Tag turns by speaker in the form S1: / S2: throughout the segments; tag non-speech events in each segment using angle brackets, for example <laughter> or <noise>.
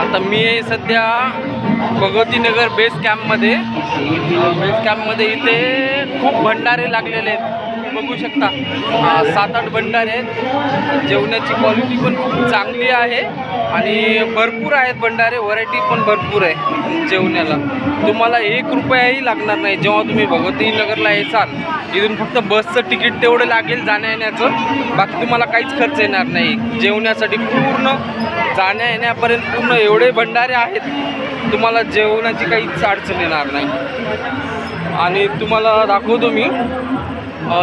S1: आता मी सध्या भगवतीनगर बेस कॅम्पमध्ये बेस कॅम्पमध्ये इथे खूप भंडारे लागलेले आहेत. बघू शकता. सात आठ भंडारे आहेत. जेवणाची क्वालिटी पण खूप चांगली आहे आणि भरपूर आहेत भंडारे व्हरायटी पण भरपूर आहे जेवणाला तुम्हाला एक रुपयाही लागणार नाही. जेव्हा तुम्ही भगवतीनगरला येसाल इथून फक्त बसचं तिकीट तेवढं लागेल जाण्या येण्याचं बाकी तुम्हाला काहीच खर्च येणार नाही. जेवण्यासाठी पूर्ण जाण्या येण्यापर्यंत पूर्ण एवढे भंडारे आहेत. तुम्हाला जेवणाची काहीच अडचण येणार नाही. आणि तुम्हाला दाखवतो मी.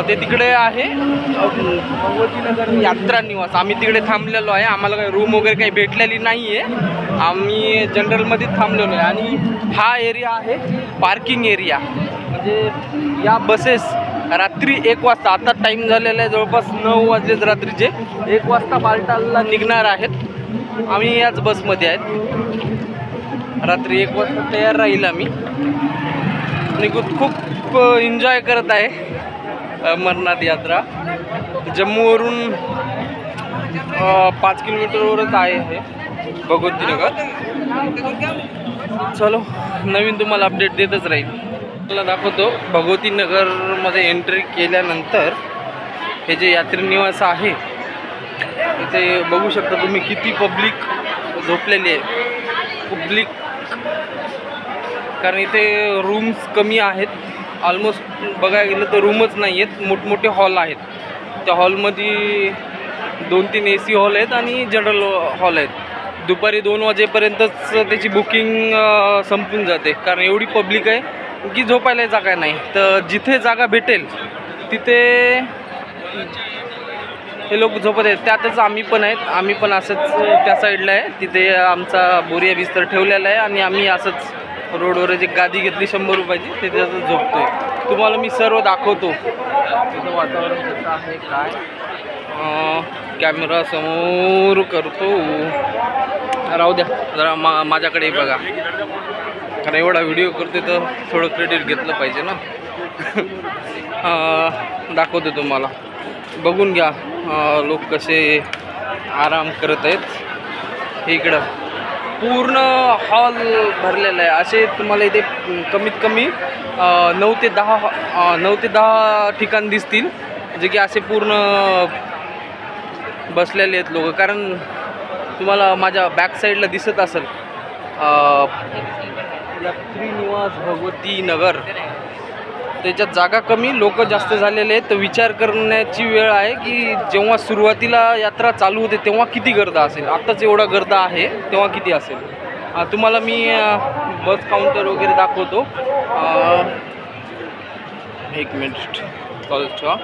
S1: ते तिकडे आहे. भगवतीनगर यात्रा निवास. आम्ही तिकडे थांबलेलो आहे. आम्हाला काही रूम वगैरे काही भेटलेली नाही आहे आम्ही जनरलमध्येच थांबलेलो आहे. आणि हा एरिया आहे पार्किंग एरिया म्हणजे या बसेस रात्री एक वाजता आता टाईम झालेला आहे जवळपास नऊ वाजलेत रात्रीचे. एक वाजता बालटाला निघणार आहेत. आम्ही याच बसमध्ये आहेत. रात्री एक वाजता तयार राहील आम्ही. आणि खूप खूप एन्जॉय करत आहे. अमरनाथ यात्रा. जम्मूवरून पाच किलोमीटरवरच आहे हे भगवतीनगर. चलो नवीन तुम्हाला अपडेट देतच राहील. मला दाखवतो भगवतीनगरमध्ये एंट्री केल्यानंतर हे जे यात्रीनिवास आहे इथे बघू शकता तुम्ही किती पब्लिक झोपलेली आहे. पब्लिक कारण इथे रूम्स कमी आहेत. ऑलमोस्ट बघायला गेलं तर रूमच नाही आहेत. मोठमोठे हॉल आहेत. त्या हॉलमध्ये दोन तीन ए सी हॉल आहेत आणि जनरल हॉल आहेत. दुपारी दोन वाजेपर्यंतच त्याची बुकिंग संपून जाते. कारण एवढी पब्लिक आहे की झोपायला जागा नाही. तर जिथे जागा भेटेल तिथे हे लोक झोपत आहेत. त्यातच आम्ही पण आहेत. आम्ही पण असंच त्या साईडला आहे. तिथे आमचा बोरिया बिस्तर ठेवलेला आहे आणि आम्ही असंच रोडवर जी गादी घेतली शंभर रुपयाची तिथे असंच झोपतोय. तुम्हाला मी सर्व दाखवतो. तिथं वातावरण कसं आहे काय? कॅमेरा समोर करतो. राहू द्या जरा मा माझ्याकडे बघा. कारण एवढा व्हिडिओ करते तर थोडं क्रेडिट घेतलं पाहिजे ना. दाखवतो तुम्हाला. बघून घ्या लोक कसे आराम करत आहेत. हे इकडं. पूर्ण हॉल भरलेला आहे. असे तुम्हाला इथे कमीत कमी नऊ ते दहा नऊ ते दहा ठिकाण दिसतील. जे की असे पूर्ण बसलेले आहेत लोक. कारण तुम्हाला माझ्या बॅक साईडला दिसत असेल यात्री निवास भगवती नगर. त्याच्यात जागा कमी लोक जास्त झालेले आहेत. तर विचार करण्याची वेळ आहे की जेव्हा सुरुवातीला यात्रा चालू होते तेव्हा किती गर्दा असेल? आत्ताच एवढा गर्दा आहे तेव्हा किती असेल? तुम्हाला मी बस काउंटर वगैरे दाखवतो. एक मिनिट. कॉल ठेवा.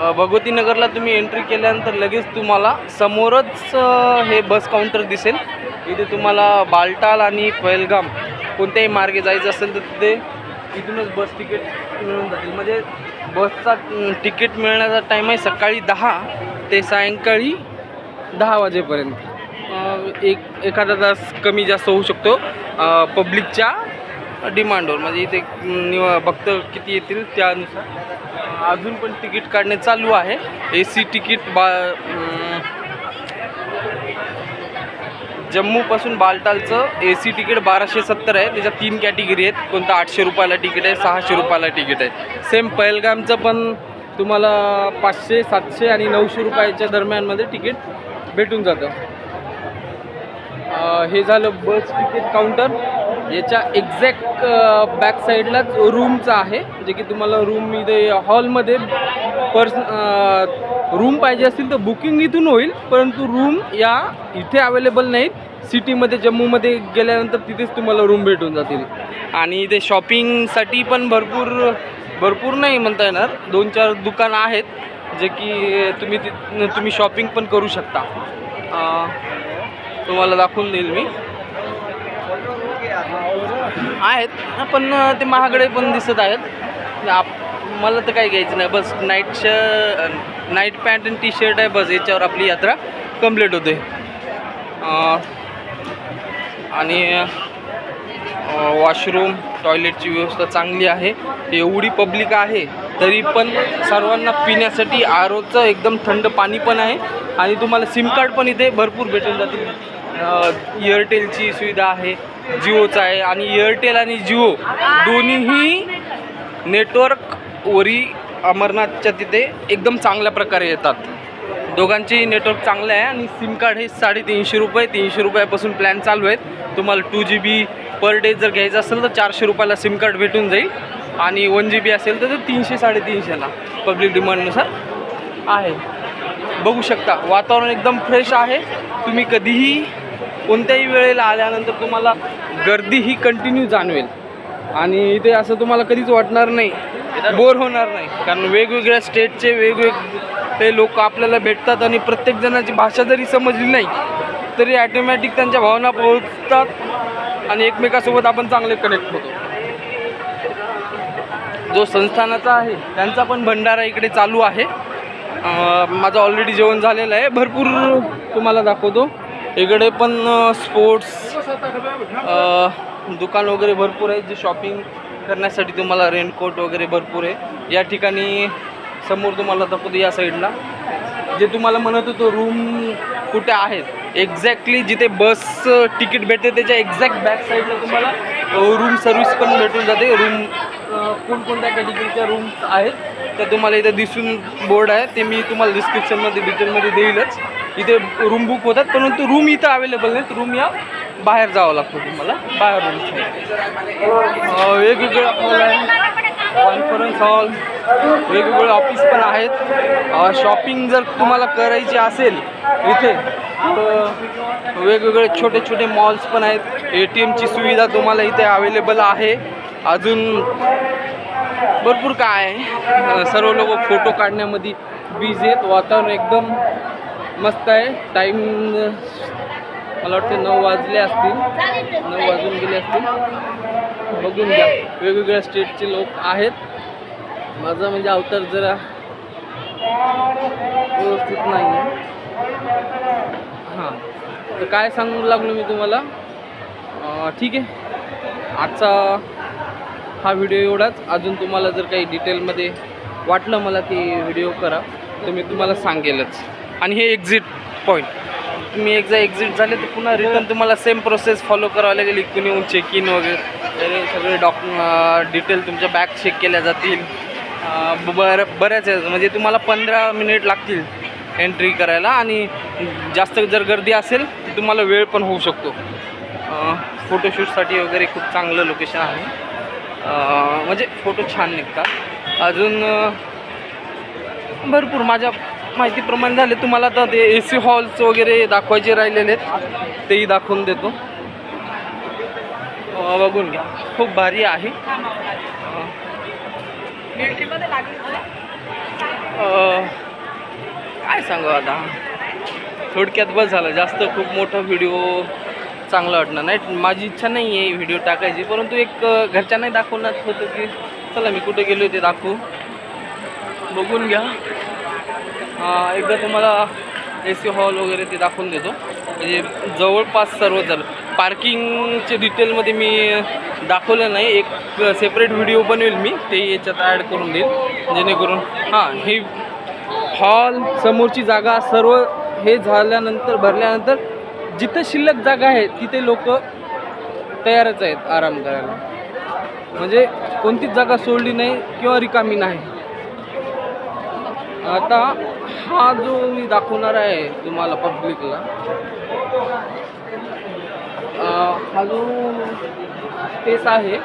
S1: भगवती भगवतीनगरला तुम्ही एंट्री केल्यानंतर लगेच तुम्हाला समोरच हे बस काउंटर दिसेल. इथे तुम्हाला बालटाल आणि पहलगाम कोणत्याही मार्गे जायचं असेल तर तिथे इथूनच बस तिकीट मिळून जातील. म्हणजे बसचा तिकीट मिळण्याचा टाईम आहे सकाळी दहा ते सायंकाळी दहा वाजेपर्यंत. एक एखादा तास कमी जास्त होऊ शकतो. पब्लिकच्या डिमांडवर म्हणजे इथे निवा भक्त किती येतील त्यानुसार. अजून पण तिकीट काढणे चालू आहे. ए सी तिकीट बा जम्मूपासून बालटालचं ए सी तिकीट बाराशे सत्तर आहे. त्याच्यात तीन कॅटेगरी आहेत. कोणतं आठशे रुपयाला तिकीट आहे सहाशे रुपयाला तिकीट आहे. सेम पहलगामचं पण तुम्हाला पाचशे सातशे आणि नऊशे रुपयाच्या दरम्यानमध्ये तिकीट भेटून जातं. हे झालं बस तिकीट काउंटर. याच्या एक्झॅक्ट बॅक साईडलाच रूमचं आहे. जे की तुम्हाला रूम इथे हॉलमध्ये पर्स रूम पाहिजे असतील तर बुकिंग इथून होईल. परंतु रूम या इथे अवेलेबल नाहीत. सिटीमध्ये जम्मूमध्ये गेल्यानंतर तिथेच तुम्हाला रूम भेटून जातील. आणि इथे शॉपिंगसाठी पण भरपूर भरपूर नाही म्हणता येणार. दोन चार दुकानं आहेत जे की तुम्ही ति तुम्ही शॉपिंग पण करू शकता. तुम्हाला दाखवून देईल मी. आहेत. पण ते महागडे पण दिसत आहेत. म्हणजे आप मला तर काही घ्यायचं नाही. बस नाईटच्या नाईट पॅन्ट आणि टी शर्ट आहे बस. याच्यावर आपली यात्रा कंप्लीट होते. आणि वॉशरूम टॉयलेटची व्यवस्था चांगली आहे. एवढी पब्लिक आहे तरी पण सर्वांना पिण्यासाठी आरोचं एकदम थंड पाणी पण आहे. आणि तुम्हाला सिम कार्ड पण इथे भरपूर भेटून जातील. एअरटेलची सुविधा आहे जिओचं आहे आणि एअरटेल आणि जिओ दोन्हीही नेटवर्क वरी अमरनाथच्या तिथे एकदम चांगल्या प्रकारे येतात. दोघांचेही नेटवर्क चांगलं आहे आणि सिम कार्ड हे साडेतीनशे रुपये तीनशे रुपयापासून प्लॅन चालू आहेत. तुम्हाला to G B per day जर घ्यायचं असेल तर चारशे रुपयाला सिम कार्ड भेटून जाईल. आणि वन जी बी असेल तर ते तीनशे साडेतीनशेला पब्लिक डिमांडनुसार आहे. बघू शकता वातावरण एकदम फ्रेश आहे. तुम्ही कधीही कोणत्याही वेळेला आल्यानंतर तुम्हाला गर्दी ही कंटिन्यू जाणवेल. आणि इथे असं तुम्हाला कधीच वाटणार नाही. बोर होणार नाही. कारण वेगवेगळ्या स्टेटचे वेगवेगळे लोक आपल्याला भेटतात आणि प्रत्येक जणाची भाषा जरी समजली नाही तरी ॲटोमॅटिक त्यांच्या भावना पोहोचतात आणि एकमेकासोबत आपण चांगले कनेक्ट होतो. जो संस्थानाचा आहे त्यांचा पण भंडारा इकडे चालू आहे. माझं ऑलरेडी जेवण झालेलं आहे. भरपूर तुम्हाला दाखवतो. इकडे पण स्पोर्ट्स दुकान वगैरे भरपूर आहे जे शॉपिंग करण्यासाठी तुम्हाला रेनकोट वगैरे भरपूर आहे. या ठिकाणी समोर तुम्हाला दाखवतो या साईडला जे तुम्हाला म्हणत होतो रूम कुठे आहेत? एक्झॅक्टली जिथे बस तिकीट भेटते त्याच्या एक्झॅक्ट बॅक साईडला तुम्हाला रूम सर्विस पण भेटून जाते. रूम कोणकोणत्या कॅटेगरीच्या रूम्स आहेत त्या तुम्हाला इथे दिसून बोर्ड आहे. ते मी तुम्हाला डिस्क्रिप्शनमध्ये डिटेलमध्ये देईलच. इथे रूम बुक होतात परंतु रूम इथं अवेलेबल नाहीत. रूम या बाहेर जावं लागतं तुम्हाला. बाहेर रूम वेगवेगळे आहे कॉन्फरन्स हॉल वेगवेगळे ऑफिस पण आहेत. शॉपिंग जर तुम्हाला करायची असेल इथे तर वेगवेगळे छोटे छोटे मॉल्स पण आहेत. ए टी एमची सुविधा तुम्हाला इथे अवेलेबल आहे. अजून भरपूर काय आहे. सर्व लोक फोटो काढण्यामध्ये बिझी आहेत. वातावरण एकदम मस्त आहे. टाईम मला वाटतं नऊ वाजले असतील. नऊ वाजून गेले असतील. बघून घ्या. वेगवेगळ्या स्टेटचे लोक आहेत. माझा म्हणजे अवतार जरा व्यवस्थित नाही आहे हां. तर काय सांगू लागलो मी तुम्हाला? ठीक आहे. आजचा हा व्हिडिओ एवढाच. अजून तुम्हाला जर काही डिटेलमध्ये वाटलं मला की व्हिडिओ करा तर मी तुम्हाला सांगेलच. आणि हे एक्झिट पॉईंट तुम्ही एकदा एक्झिट झाले तर पुन्हा रिटर्न तुम्हाला सेम प्रोसेस फॉलो करावं लागेल. इकडून येऊन चेक इन वगैरे. सगळे डॉक डिटेल तुमच्या बॅग चेक केल्या जातील. बर बऱ्याच आहेत म्हणजे तुम्हाला पंधरा मिनिट लागतील एंट्री करायला आणि जास्त जर गर्दी असेल तर तुम्हाला वेळ पण होऊ शकतो. फोटोशूटसाठी वगैरे खूप चांगलं लोकेशन आहे. म्हणजे फोटो छान निघतात. अजून भरपूर माझ्या माहितीप्रमाणे झाले. तुम्हाला आता ते ए सी हॉल्स वगैरे दाखवायचे राहिलेले आहेत. तेही दाखवून देतो. बघून घ्या. खूप भारी आहे. काय सांगू आता? थोडक्यात बस झालं. जास्त खूप मोठा व्हिडिओ चांगला वाटणार नाही. माझी इच्छा नाही आहे व्हिडिओ टाकायची. परंतु एक घरच्यांनाही दाखवणार होतं की चला मी कुठे गेलो ते दाखवू. बघून घ्या. एकदा तुम्हाला ए सी हॉल वगैरे ते दाखवून देतो. म्हणजे जवळपास सर्व झालं पार्किंगचे डिटेलमध्ये मी दाखवलं नाही. एक सेपरेट व्हिडिओ बनवेल मी. ते याच्यात ॲड करून देईल. जेणेकरून हां ही हॉल समोरची जागा सर्व हे झाल्यानंतर भरल्यानंतर जिथं शिल्लक जागा आहे तिथे लोक तयारच आहेत आराम करायला. म्हणजे कोणतीच जागा सोडली नाही किंवा रिकामी नाही. आता हा जो मी दाखवणार आहे तुम्हाला पब्लिकला हा जो स्पेस आहे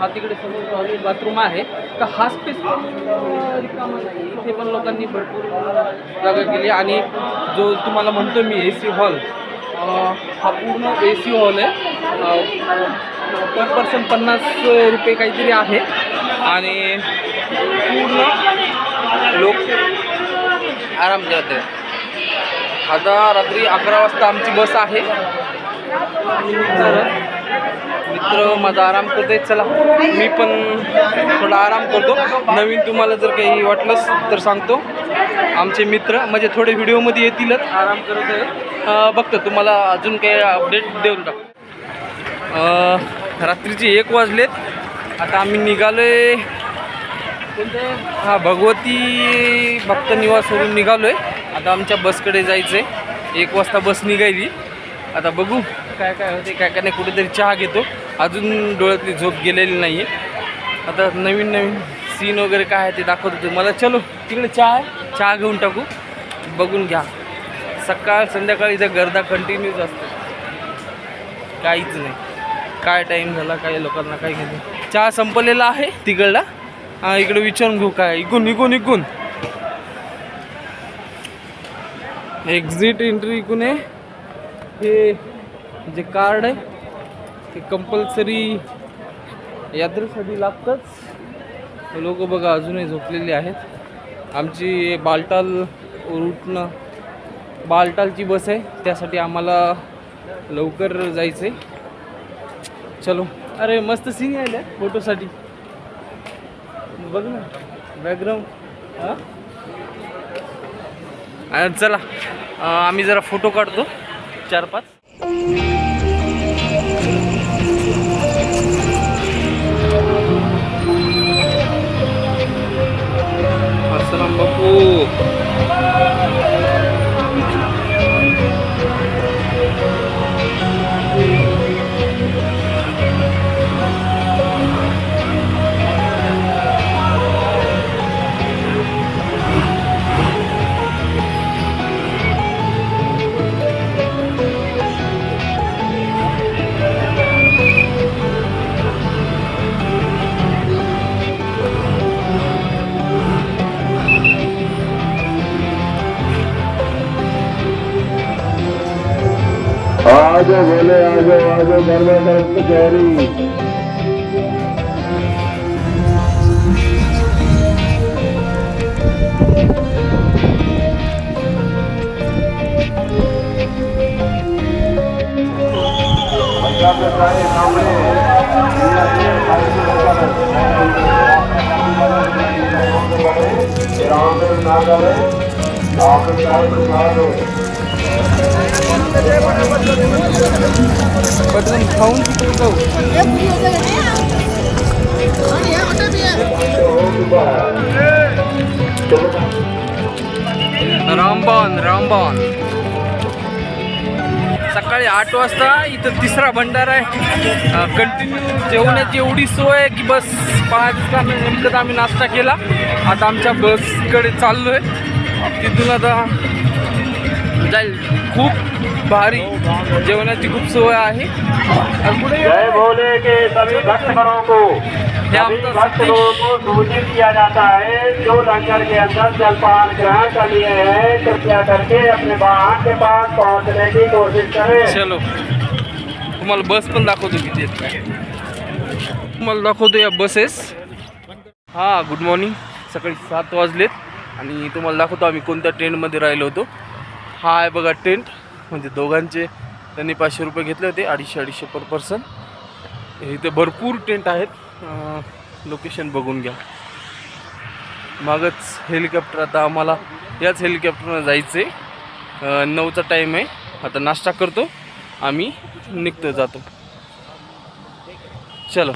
S1: हा तिकडे समोर टॉयलेट बाथरूम आहे तर हा स्पेस पण रिकामा नाही. इथे पण लोकांनी भरपूर जागा केली आणि जो तुम्हाला म्हणतो मी ए सी हॉल हा पूर्ण ए सी हॉल आहे. पर पर्सन पन्नास रुपये काहीतरी आहे. आणि पूर्ण लोक आराम करत. आता रात्री अकरा वाजता आमची बस आहे. तर मित्र माझा आराम करतोय. चला मी पण थोडा आराम करतो. नवीन तुम्हाला जर काही वाटलंच तर सांगतो. आमचे मित्र म्हणजे थोडे व्हिडिओमध्ये येतीलच. आराम करत आहे. बघतो तुम्हाला अजून काही अपडेट देऊन टाक. रात्रीचे एक वाजलेत. आता आम्ही निघालोय आहे हा भगवती भक्त निवासवरून निघालोय. आता आमच्या बसकडे जायचं आहे एक वाजता बस निघायली आता बघू काय काय होते काय काय नाही कुठेतरी चहा घेतो. अजून डोळ्यातली झोप गेलेली नाही आहे आता नवीन नवीन सीन वगैरे काय आहे ते दाखवत होते मला चलो तिकडे चहा आहे. चहा घेऊन टाकू. बघून घ्या. सकाळ संध्याकाळी इथं गर्दा कंटिन्यूच असते. काहीच नाही. काय टाईम झाला काही लोकांना काय घेतलं चहा संपलेला आहे तिकडला. हा इकडे विचारून घेऊ काय. इकून इकून इकून. एक्झिट एंट्री इकून आहे. हे जे कार्ड आहे ते कंपल्सरी यात्रेसाठी लागतंच. लोक बघा अजूनही झोपलेली आहेत. आमची बालटाल रूटनं बालटालची बस आहे. त्यासाठी आम्हाला लवकर जायचं आहे चलो. अरे मस्त सीन यायला. फोटोसाठी बघ ना. बॅकग्राऊंड हां? चला आम्ही जरा फोटो काढतो चार पाच
S2: आजो बोले आजो आजो तरफ़ कचहरी पंजाब के सारे सामने राम नागर राम नागर
S1: पटकन खाऊन तिकडे जाऊ. रामबान रामबान सकाळी आठ वाजता इथं तिसरा भंडार आहे. कंटिन्यू जेवणाची एवढी सोय आहे की बस पाहायचं का नेमकं आम्ही नाश्ता केला. आता आमच्या बसकडे चाललो आहे तिथून आता जाईल खूप. भारी जेवणाची खूप सोय आहे. आणि पुढे
S2: जय भोले के सभी भक्तगणों को.
S1: क्या
S2: सभी
S1: आपका
S2: भक्तगणों को सूचित किया जाता है जो लंगर के अंदर जलपान ग्रहण कर लिए हैं कृपया करके अपने वाहन के पास पहुंचने की कोशिश करें।
S1: चलो। तुम्हाला बस पण दाखवतो किती तुम्हाला दाखवतो या बसेस हां गुड मॉर्निंग सकाळी सात वाजलेत. आणि तुम्हाला दाखवतो आम्ही कोणत्या ट्रेनमध्ये राहिलो होतो. हा आहे बघा टेंट म्हणजे दोघांचे त्यांनी पाचशे रुपये घेतले होते अडीचशे अडीचशे पर पर्सन इथे भरपूर टेंट आहेत. लोकेशन बघून घ्या. मागच हेलिकॉप्टर आता आम्हाला याच हेलिकॉप्टरनं जायचं आहे नऊचा टाईम आहे. आता नाश्ता करतो. आम्ही निघतो जातो. चलो.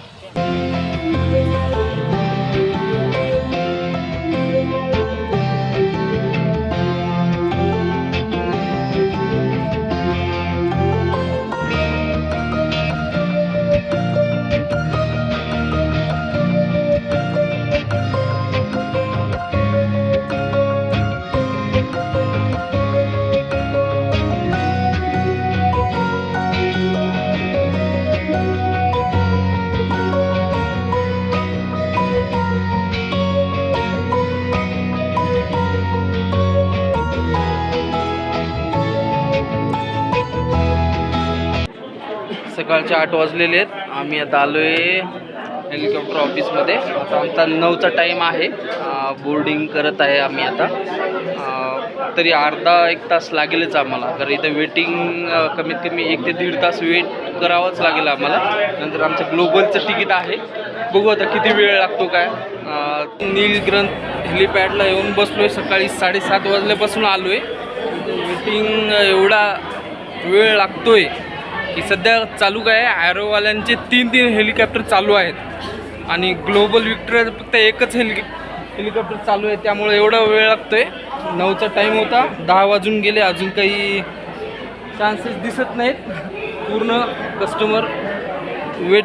S1: सकाळचे आठ वाजलेले आहेत. आम्ही आता आलो आहे हेलिकॉप्टर ऑफिसमध्ये आता आमचा नऊचा टाईम आहे. बोर्डिंग करत आहे आम्ही आता. तरी अर्धा एक तास लागेलच आम्हाला. कारण इथं वेटिंग कमीत कमी एक ते दीड तास वेट करावंच लागेल आम्हाला. नंतर आमचं ग्लोबलचं तिकीट आहे. बघू आता किती वेळ लागतो काय. नीलग्रंथ हेलिपॅडला येऊन बसलो आहे सकाळी साडेसात वाजल्यापासून आलो आहे वेटिंग एवढा वेळ लागतोय. की सध्या चालू काय आहे? ॲरोवाल्यांचे तीन तीन हेलिकॉप्टर चालू आहेत. आणि ग्लोबल विक्टर फक्त एकच हेलि हेलिकॉप्टर चालू आहे. त्यामुळे एवढा वेळ लागतो आहे नऊचा टाईम होता. दहा वाजून गेले. अजून काही चान्सेस दिसत नाहीत. पूर्ण कस्टमर वेट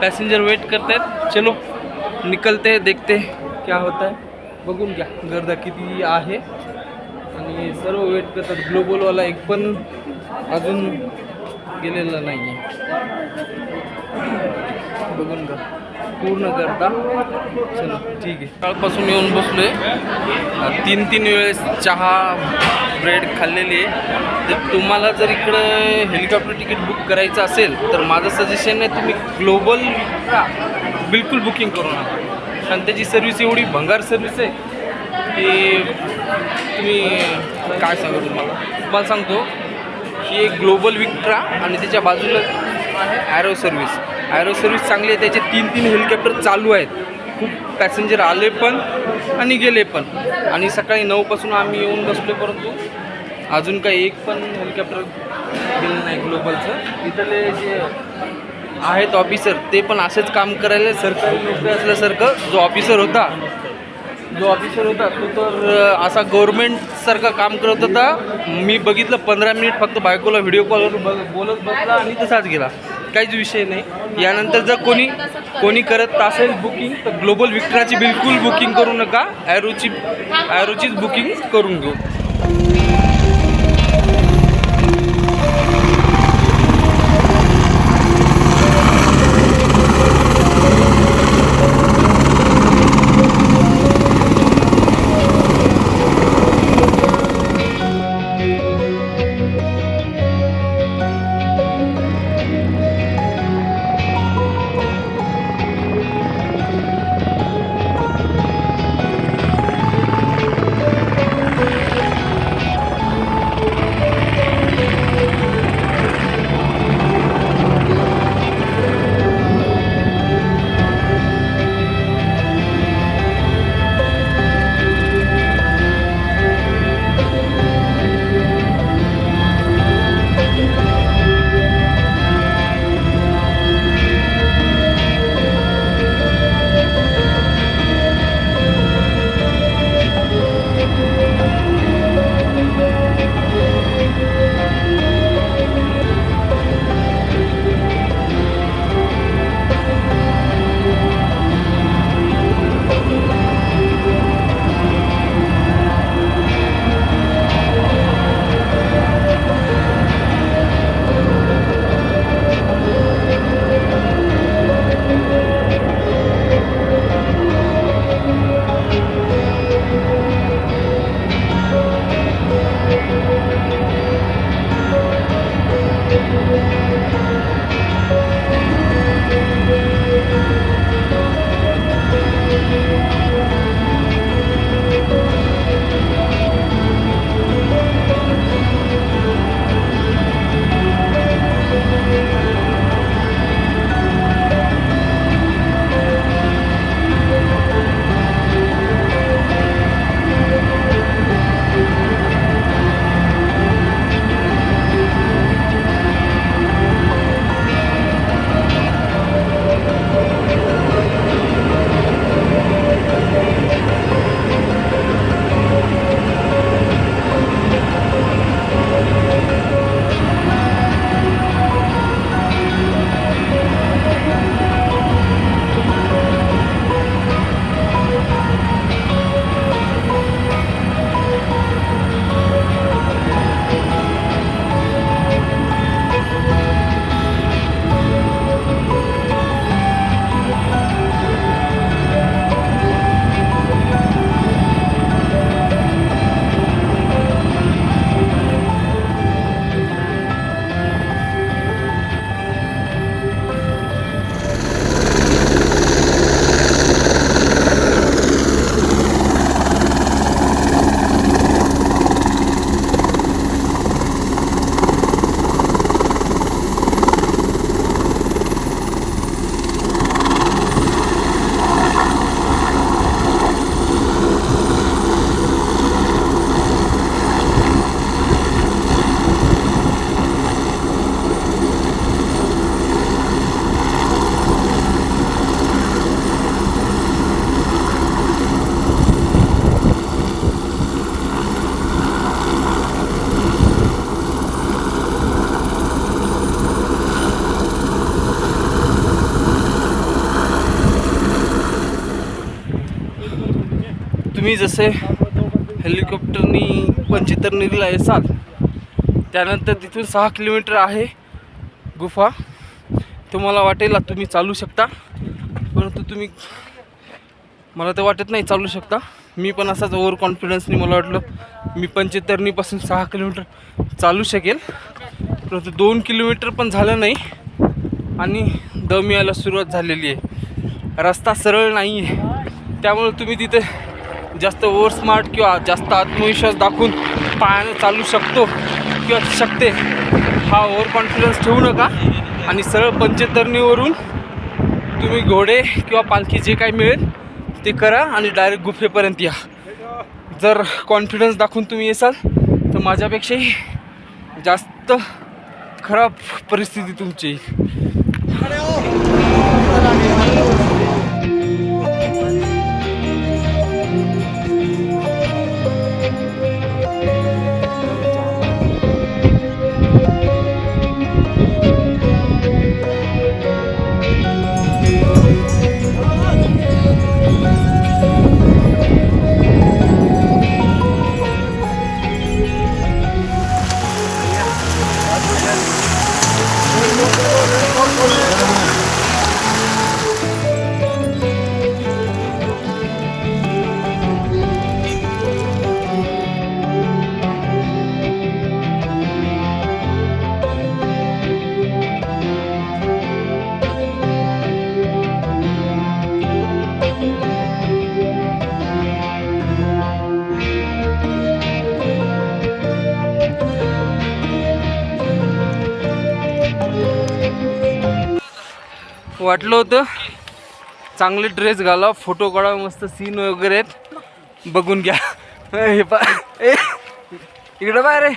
S1: पॅसेंजर वेट करत आहेत चलो निकलते देखते क्या होता है बघून घ्या. गर्दा किती आहे. आणि सर्व वेट करतात. ग्लोबलवाला एक पण अजून गेलेला नाही आहे बघून का पूर्ण करता. चला ठीक आहे. कालपासून येऊन बसलो आहे तीन तीन वेळेस चहा ब्रेड खाल्लेली आहे. जर तुम्हाला जर इकडं हेलिकॉप्टर तिकीट बुक करायचं असेल तर माझं सजेशन आहे तुम्ही ग्लोबल का? बिलकुल बुकिंग करू नका. कारण त्याची सर्विस एवढी भंगार सर्विस आहे की तुम्ही काय सांगू तुम्हाला? तुम्हाला सांगतो. ही एक ग्लोबल विक्ट्रा आणि त्याच्या बाजूला आहे ॲरो सर्विस ॲरो सर्व्हिस चांगली आहे त्याचे तीन तीन हेलिकॉप्टर चालू आहेत. खूप पॅसेंजर आले पण आणि गेले पण. आणि सकाळी नऊपासून आम्ही येऊन बसलो परंतु अजून काही एक पण हेलिकॉप्टर गेलं नाही ग्लोबलचं. इथले जे आहेत ऑफिसर ते पण असेच काम करायला सरकारी नोकरी असल्यासारखं जो ऑफिसर होता जो ऑफिसर होता तो तर असा गव्हर्मेंटसारखं काम करत होता. मी बघितलं पंधरा मिनिट फक्त बायकोला व्हिडिओ कॉलवर बघ बोलत बसला आणि तसाच गेला. काहीच विषय नाही. यानंतर जर कोणी कोणी करत असेल बुकिंग तर ग्लोबल विक्ट्राची बिलकुल बुकिंग करू नका. ॲरोची ॲरोचीच बुकिंग करून घेऊ. तुम्ही जसे हेलिकॉप्टरनी पंचतरणीला येसाल त्यानंतर तिथून सहा किलोमीटर आहे गुफा. तुम्हाला वाटेल तुम्ही चालू शकता. परंतु तुम्ही मला तर वाटत नाही चालू शकता. मी पण असाच ओव्हर कॉन्फिडन्सनी मला वाटलं मी पंचतरणीपासून सहा किलोमीटर चालू शकेल. परंतु दोन किलोमीटर पण झालं नाही आणि दम यायला सुरुवात झालेली आहे. रस्ता सरळ नाही आहे त्यामुळे तुम्ही तिथे जास्त ओव्हर स्मार्ट किंवा जास्त आत्मविश्वास दाखवून पायानं चालू शकतो किंवा शकते हा ओव्हर कॉन्फिडन्स ठेवू नका. आणि सरळ पंचतरणीवरून तुम्ही घोडे किंवा पालखी जे काही मिळेल ते करा आणि डायरेक्ट गुफेपर्यंत या. जर कॉन्फिडन्स दाखवून तुम्ही येसाल तर माझ्यापेक्षाही जास्त खराब परिस्थिती तुमची. वाटलं होतं. चांगले ड्रेस घाला फोटो काढा मस्त सीन वगैरे आहेत. बघून घ्या. <laughs> हे पा ए इकडं बाहेर रे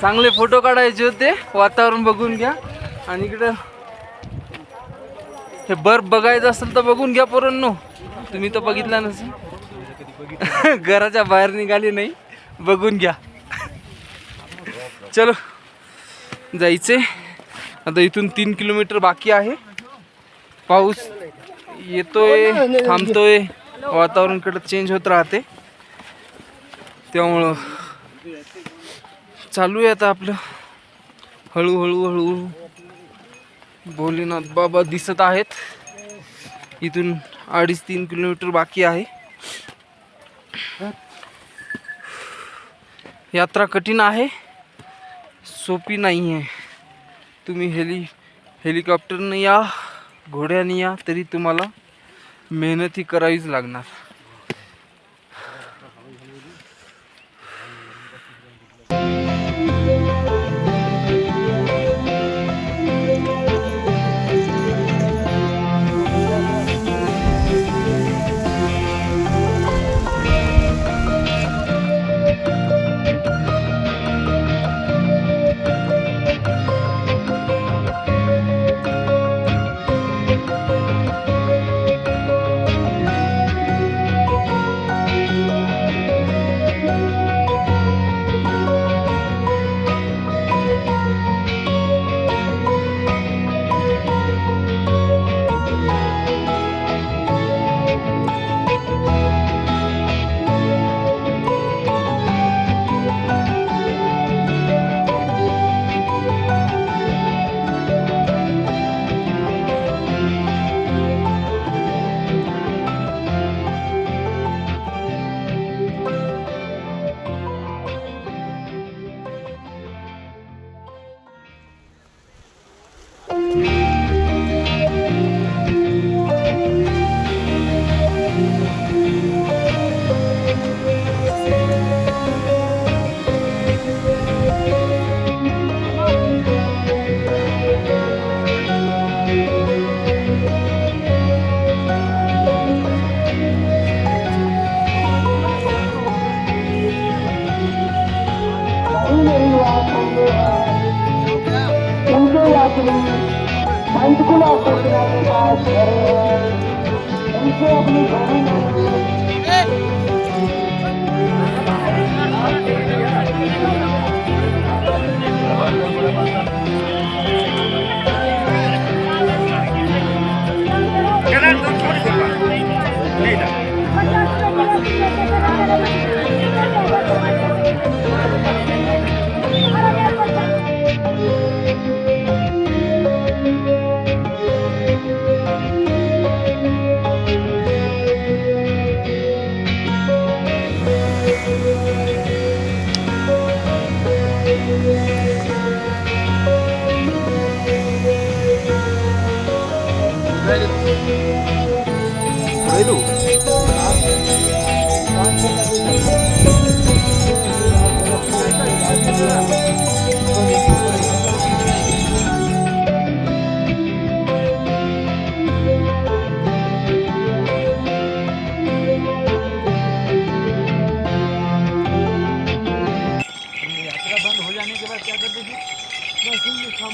S1: चांगले फोटो काढायचे होते. वातावरण बघून घ्या. आणि इकडं हे बर्फ बघायचं असेल तर बघून घ्या पोरांनो. तुम्ही तर बघितला नसेल. <laughs> घराच्या बाहेर निघाली नाही. बघून घ्या. <laughs> चलो. जायचे. आता इथून तीन किलोमीटर बाकी आहे. पाऊस येतोय थांबतोय. वातावरणकडे चेंज होत राहते. त्यामुळं चालू आहे आता आपलं. हळूहळू हळूहळू. भोलेनाथ बाबा दिसत आहेत. इथून अडीच तीन किलोमीटर बाकी आहे. यात्रा कठीण आहे. सोपी नाही आहे. तुम्ही हेली हेलिकॉप्टरनं या घोड्याने या तरी तुम्हाला मेहनत ही करावीच लागणार.
S3: उनके यात्री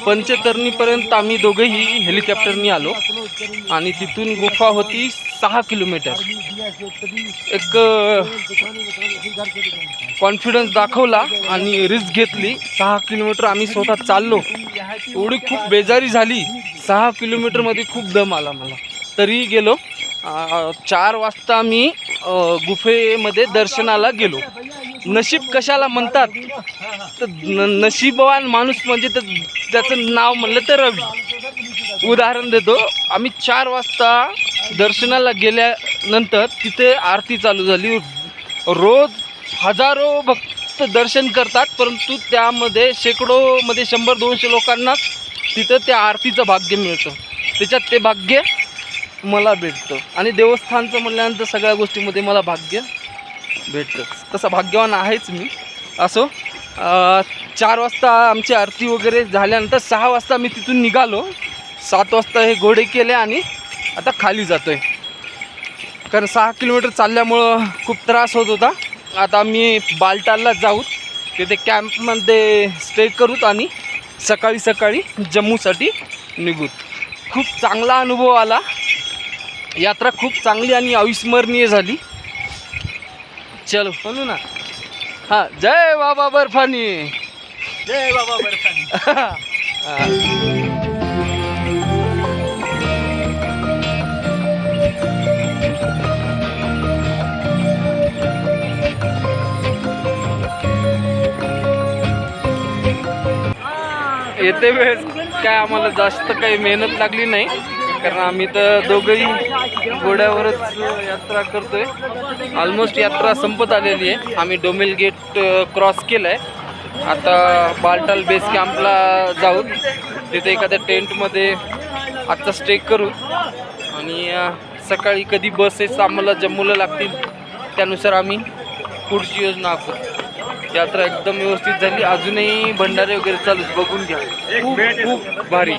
S1: पंचतरणीपर्यंत आम्ही दोघेही हेलिकॉप्टरनी आलो. आणि तिथून गुफा होती सहा किलोमीटर. एक कॉन्फिडन्स दाखवला आणि रिस्क घेतली. सहा किलोमीटर आम्ही स्वतः चाललो. एवढी खूप बेजारी झाली. सहा किलोमीटरमध्ये खूप दम आला मला. तरीही गेलो. चार वाजता मी गुफेमध्ये दर्शनाला गेलो. नशीब कशाला म्हणतात? तर न नशीबवान माणूस म्हणजे तर त्याचं नाव म्हणलं तर रवी. उदाहरण देतो. आम्ही चार वाजता दर्शनाला गेल्यानंतर तिथे आरती चालू झाली. रोज हजारो भक्त दर्शन करतात परंतु त्यामध्ये शेकडोमध्ये शंभर दोनशे लोकांनाच तिथं त्या आरतीचं भाग्य मिळतं. त्याच्यात ते भाग्य मला भेटतं. आणि देवस्थानचं म्हणल्यानंतर सगळ्या गोष्टीमध्ये मला भाग्य भेटतं. तसा भाग्यवान आहेच मी. असो चार वाजता आमची आरती वगैरे झाल्यानंतर सहा वाजता मी तिथून निघालो. सात वाजता हे घोडे केले आणि आता खाली जातो आहे कारण सहा किलोमीटर चालल्यामुळं खूप त्रास होत होता. आता आम्ही बालटालला जाऊत तिथे कॅम्पमध्ये स्टे करूत आणि सकाळी सकाळी जम्मूसाठी निघूत खूप चांगला अनुभव आला. यात्रा खूप चांगली आणि अविस्मरणीय झाली. चलो. म्हणू ना. हां जय बाबा बर्फानी.
S4: जय बाबा बर्फानी. <laughs>
S1: येते वेळेस काय आम्हाला जास्त काही मेहनत लागली नाही. कारण आम्ही तर दोघंही घोड्यावरच यात्रा करतोय. ऑलमोस्ट यात्रा संपत आलेली आहे. आम्ही डोमेल गेट क्रॉस केलं आहे आता बालटाल बेस कॅम्पला जाऊ. तिथे एखाद्या टेंटमध्ये आजचा स्टे करू. आणि सकाळी कधी बसेस आम्हाला जम्मूला लागतील त्यानुसार आम्ही पुढची योजना आखू. यात्रा एकदम व्यवस्थित झाली. अजूनही भंडारे वगैरे चालूच बघून घ्या. खूप खूप भारी.